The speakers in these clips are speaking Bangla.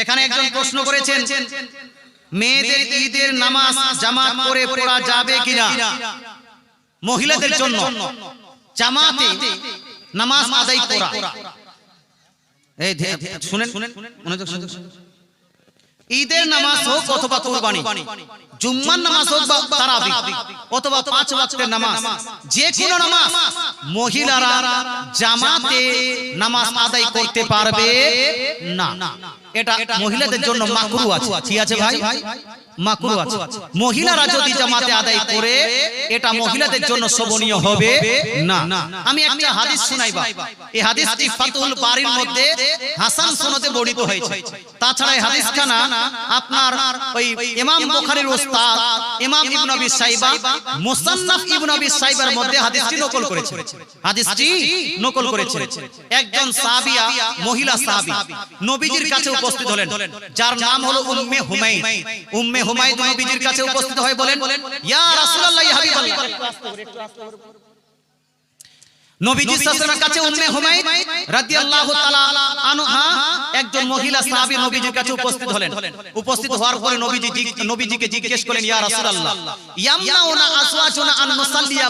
এখানে একজন প্রশ্ন করেছেন মেয়েদের ঈদের নামাজ জামাত করে পড়া যাবে কিনা? মহিলাদের জন্য জামাতে নামাজ আদায় করা। এই শুনেন শুনেন। মনোযোগ শুনেন। ঈদের নামাজ হোক অথবা কুরবানি। জুম্মার নামাজ হোক বা তারাবি। অথবা পাঁচ ওয়াক্তের নামাজ। যে কোনো নামাজ। মহিলারা জামাতে নামাজ আদায় করতে পারবে? না। এটা মহিলাদের জন্য মাকরু আছে। কি আছে ভাই? মাকরু আছে। মহিলারা যদি জামাতে আদায় করে এটা মহিলাদের জন্য শোভনীয় হবে? না। আমি একটা হাদিস শুনাইবা। এই হাদিসটি ফাতুল বাড়ির মধ্যে হাসান সনদে বর্ণিত হয়েছে। তাছাড়া এই হাদিসখানা আপনার ওই ইমাম বুখারীর উস্তাদ ইমাম ইবনে আবি সাইবা মুসান্নাফ ইবনে আবি সাইবার মধ্যে হাদিসটি নকল করেছে। হাদিসটি নকল করেছে। একজন সাহাবিয়া মহিলা সাহাবী। নবীজির কাছে উপস্থিত হলেন। যার নাম হলো উম্মে হুমাইদ উম্মে নবীজির কাছে উপস্থিত হয়ে বলেন ইয়া রাসূলুল্লাহ ইয়া হাবিবাল্লাহ। নবীজি সাল্লাল্লাহু কাছে উম্মে হুমাইদ রাদিয়াল্লাহু তাআলা আনহা একজন মহিলা সাহাবী নবীজির কাছে উপস্থিত হলেন। উপস্থিত হওয়ার পরে নবীজি নবীজিকে জিজ্ঞেস করলেন ইয়া রাসূলুল্লাহ ইয়ামনাউনা আসওয়াজুনা আন নুসাল্লিয়া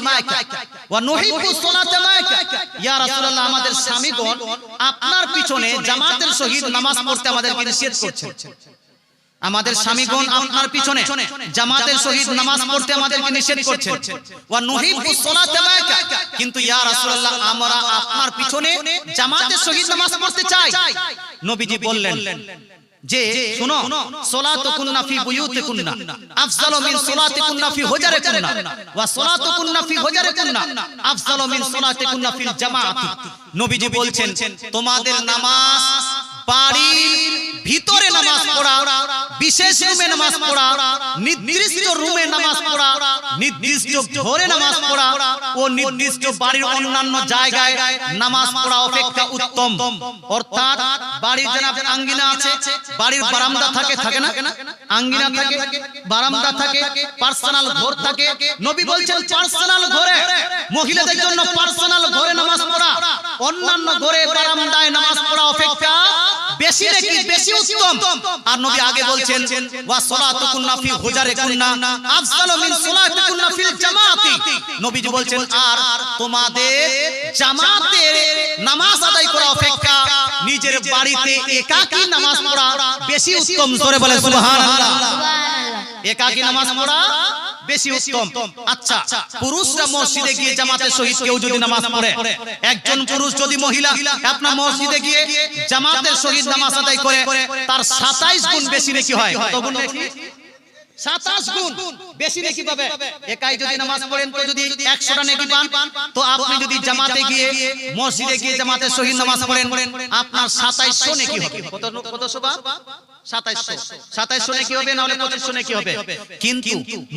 ওয়া নুহিব্বু সালাতা মাকা ইয়া রাসূলুল্লাহ আমাদের স্বামীগণ আপনার পিছনে জামাতের সহিত নামাজ পড়তে আমাদেরকে নিষেধ করছেন। আমাদের স্বামীগণ আপনার পিছনে জামাতের সহিত নামাজ পড়তে আমাদেরকে নিষেধ করছেন ওয়া সালাতা মাকা কিন্তু ইয়া রাসূলুল্লাহ আমরা আপনার পিছনে জামাতের সহিত নামাজ পড়তে চাই। নবীজি বললেন যে শুনো সালাতুকুন্না ফি বুয়ুতিকুন্না। আফজালু মিন সালাতিকুন্না ফি হুজরাতিকুন্না ওয়া সালাতুকুন্না ফি হুজরাতিকুন্না আফজালু মিন সালাতিকুন্না ফিল জামাআতি। নবীজি বলছেন তোমাদের নামাজ বাড়ির ভিতরে নামাজ পড়া বিশেষ রুমে নামাজ পড়া নির্দিষ্ট রুমে নামাজ পড়া নির্দিষ্ট ঘরে নামাজ পড়া ও নির্দিষ্ট বাড়ির অন্যান্য জায়গায় নামাজ পড়া অপেক্ষা উত্তম। অর্থাৎ বাড়ির যেন আঙ্গিনা আছে বাড়ির বারান্দা থাকে থাকে না? আঙ্গিনা থাকে বারান্দা থাকে পার্সোনাল ঘর থাকে। নবী বলছেন পার্সোনাল ঘরে মহিলাদের জন্য পার্সোনাল ঘরে নামাজ পড়া অন্যান্য ঘরে বারান্দায় নামাজ পড়া অপেক্ষা বেশি নাকি বেশি উত্তম? আর নবী আগে বলছেন ওয়া সালাতুকুন্না ফি হুজারিকুন্না আফজালু মিন সালাতিকুন্না ফিল জামাতি। নবীজি বলছেন আর তোমাদের জামাতে নামাজ আদায় করা অপেক্ষা নিজের বাড়িতে একাকী নামাজ পড়া বেশি উত্তম। জোরে বলে সুবহানাল্লাহ। একাকী নামাজ পড়া বেশি উত্তম। আচ্ছা পুরুষরা মসজিদে গিয়ে জামাতের সহিত কেউ যদি নামাজ পড়ে একজন পুরুষ যদি মহিলা আপনার মসজিদে গিয়ে জামাতের সহিত নামাজ আদায় করে তার 27 গুণ বেশি নাকি হয়? কত গুণ নাকি? 27 গুণ বেশি নাকি পাবে? একাই যদি নামাজ পড়েন তো যদি 100টা নেকি পান তো আপনি যদি জামাতে গিয়ে মসজিদে গিয়ে জামাতের সহিত নামাজ পড়েন আপনার 2700 নেকি হবে কত কত শোভা? সাতাইশশো। সাতাইশশো। নাকি হবে? না পঁচিশশো নাকি হবে? কিন্তু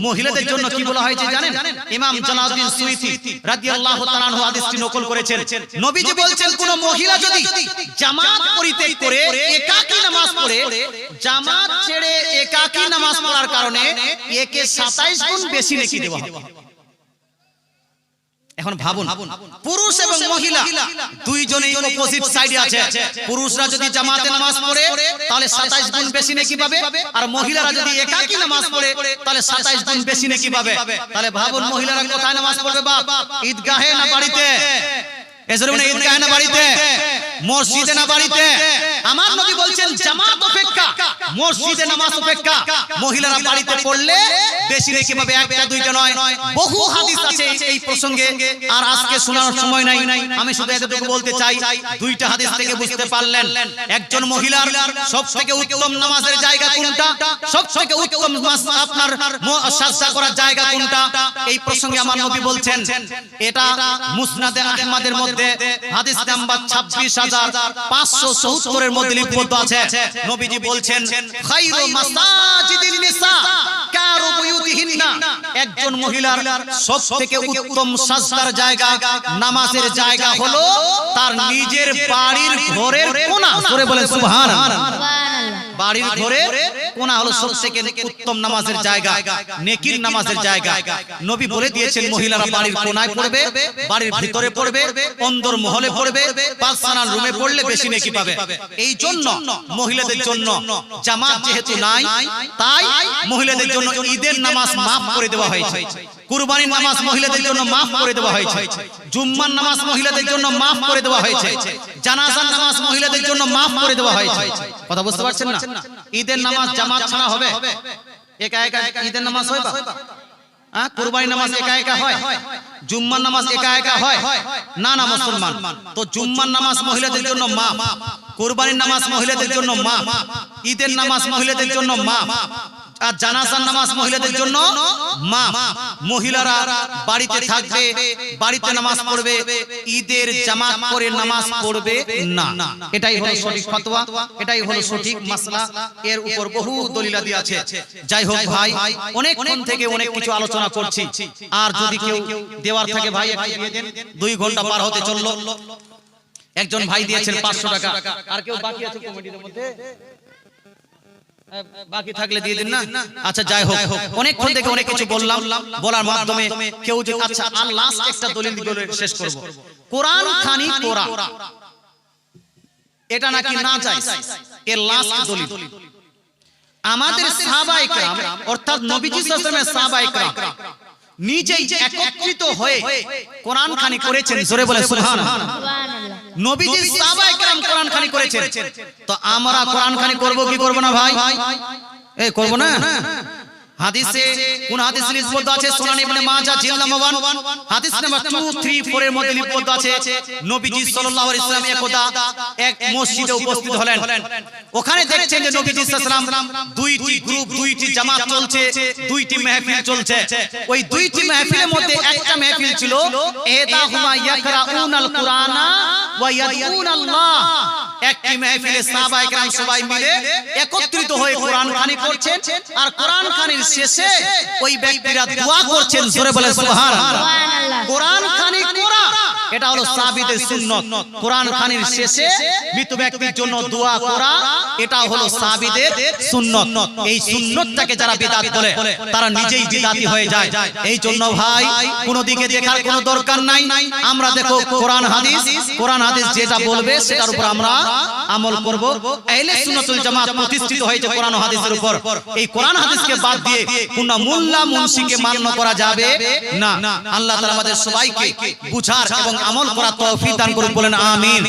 মহিলাদের জন্য কি বলা হয়েছে জানেন? ইমাম জালাউদ্দিন সুইতি রাদিয়াল্লাহু তাআলা হাদিসটি নকল করেছেন। নবীজি বলছেন কোন মহিলা যদি জামাত পরিত্যাগ করে একাকী নামাজ পড়ে জামাত ছেড়ে একাকী নামাজ পড়ার কারণে একে 27 গুণ বেশি নেকি দেওয়া হবে। এখন ভাবুন পুরুষ এবং মহিলা দুইজনেই অপোজিট সাইডে আছে। পুরুষরা যদি জামাতে নামাজ পড়ে তাহলে 27 গুণ বেশি নেকি পাবে? আর মহিলারা যদি একাকী নামাজ পড়ে তাহলে 27 গুণ বেশি নেকি পাবে? তাহলে ভাবুন মহিলারা কোথায় নামাজ পড়বে? বাপ ঈদগাহে না বাড়িতে? এজন্য ঈদগাহে না বাড়িতে, মসজিদে না বাড়িতে। আমার নবী বলছেন, জামাত অপেক্ষা, মসজিদে নামাজ অপেক্ষা। মহিলারা নাই। আমি শুধু বলতে চাই, দুইটা হাদিস থেকে বুঝতে পারলেন। একজন মহিলার সব উত্তম নামাজের জায়গা কোনটা? সব থেকে উত্তম আপনার সাজদা করার জায়গা কোনটা? এই প্রসঙ্গে আমার নবী বলছেন, এটা মুসনাদে আহমদের মধ্যে হাদিস নাম্বার মধ্যে লিপিবদ্ধ আছে। নবীজি বলছেন কারু একজন মহিলার সব থেকে উত্তম সাজদার জায়গা, নামাজের জায়গা হলো তার নিজের বাড়ির ঘরের বলেন, সুবহানাল্লাহ। বাড়ির ঘরের কোনা হলো সবথেকে উত্তম নামাজের জায়গা নেকির নামাজের জায়গা। নবী বলে দিয়েছেন মহিলারা বাড়ির কোনায় পড়বে বাড়ির ভিতরে পড়বে অন্দর মহলে পড়বে পাঁচখানা রুমে পড়লে বেশি নেকি পাবে। এই জন্য মহিলাদের জন্য জামাত যেহেতু নাই তাই মহিলাদের জন্য ঈদের নামাজ মাফ করে দেওয়া হয়েছে। কুরবানির নামাজ মহিলাদের জন্য মাফ করে দেওয়া হয়েছে। জুম্মার নামাজ মহিলাদের জন্য মাফ করে দেওয়া হয়েছে। জানাজার নামাজ মহিলাদের জন্য মাফ করে দেওয়া হয়েছে। কথা বুঝতে পারছেন না ঈদের নামাজ জামাত ছাড়া হবে। একা একা ঈদের নামাজ হয় বা হ্যাঁ কুরবানি নামাজ একা একা হয়। জুম্মার নামাজ একা একা হয়। না না মুসলমান। তো জুম্মার নামাজ মহিলাদের জন্য মা। কুরবানির নামাজ মহিলাদের জন্য মা। ঈদের নামাজ মহিলাদের জন্য মা। আর জানাজার নামাজ মহিলাদের জন্য মা মহিলারা বাড়িতে থাকবে বাড়িতে নামাজ পড়বে ঈদের জামাত করে নামাজ পড়বে না। এটাই হলো সঠিক ফতোয়া এটাই হলো সঠিক মাসলা। এর উপর বহু দলিলাদি আছে। যাই হোক ভাই অনেক অনেকক্ষণ থেকে অনেক কিছু আলোচনা করছি। আর যদি কেউ দেওয়ার থাকে ভাই একটু দিয়ে দেন। দুই ঘণ্টা পার হতে চলল। একজন ভাই দিয়েছেন পাঁচশো টাকা। আর কেউ বাকি আছে কমিটির মধ্যে? বাকি থাকলে দিয়ে দিন না আচ্ছা যাই হোক অনেকক্ষণ থেকে অনেক কিছু বললাম বলার মাধ্যমে কেউ যে আচ্ছা আর লাস্ট একটা দলিল বলে শেষ করব কোরআন খানি কোরআন এটা নাকি না যায় এর লাস্ট দলিল আমাদের সাহাবায়ে کرام অর্থাৎ নবীজি সাল্লাল্লাহু আলাইহি ওয়াসাল্লামের সাহাবায়ে کرام নিজেই একত্রিত হয়ে কোরআন খানি করেছেন জোরে বলে সুবহানাল্লাহ নবীজি সাহাবায়ে কেরাম কোরআন খানি করেছেন। তো আমরা কোরআন খানি করব কি করব না ভাই? এই করব না? হাদিসে কোন হাদিস লিপিবদ্ধ আছে? সুনান ইবনে মাজাহ, জিল্লা মোবান হাদিস নাম্বার 234 এর মধ্যে লিপিবদ্ধ আছে। নবীজি সাল্লাল্লাহু আলাইহি ওয়াসাল্লাম একদা এক মসজিদে উপস্থিত হলেন। ওখানে দেখছেন যে নবীজি সাল্লাল্লাহু আলাইহি ওয়াসাল্লাম দুইটি গ্রুপ, দুইটি জামাত চলছে, দুইটি মাহফিল চলছে। ওই দুইটি মাহফিলের মধ্যে একটা মাহফিল ছিল, এদাহুমা ইয়াকরাউনাল কুরআনা ওয়া ইয়াদউনাল্লাহ একটি মাহফিলে সবাই মিলে একত্রিত হয়ে কোরআন খানি করছেন আর কোরআন খানির শেষে ওই ব্যক্তিরা দোয়া করছেন জোরে বলে সুবহানাল্লাহ। কোরআন খানি করা এটা হলো সাবিতের সুন্নত। কোরআন খানির শেষে মৃত ব্যক্তির জন্য দোয়া করা এটা হলো সাবিদের সুন্নত। এই সুন্নতটাকে যারা বিদাত বলে তারা নিজেই বিদাতি হয়ে যায়। এই জন্য ভাই কোন দিকে দেখার কোনো দরকার নাই। আমরা দেখো কোরআন হাদিস কোরআন হাদিস যেটা বলবে সেটার উপর আমরা আমল করব। আহলে সুন্নাতুল জামাত প্রতিষ্ঠিত হয়েছে কোরআন হাদিসের উপর। এই কোরআন হাদিসকে বাদ দিয়ে কোন মোল্লা মুন্সিকে মান্য করা যাবে। না। আল্লাহ তাআলা আমাদের সবাইকে বুঝার এবং আমল করার তৌফিক দান করুন বলেন আমিন।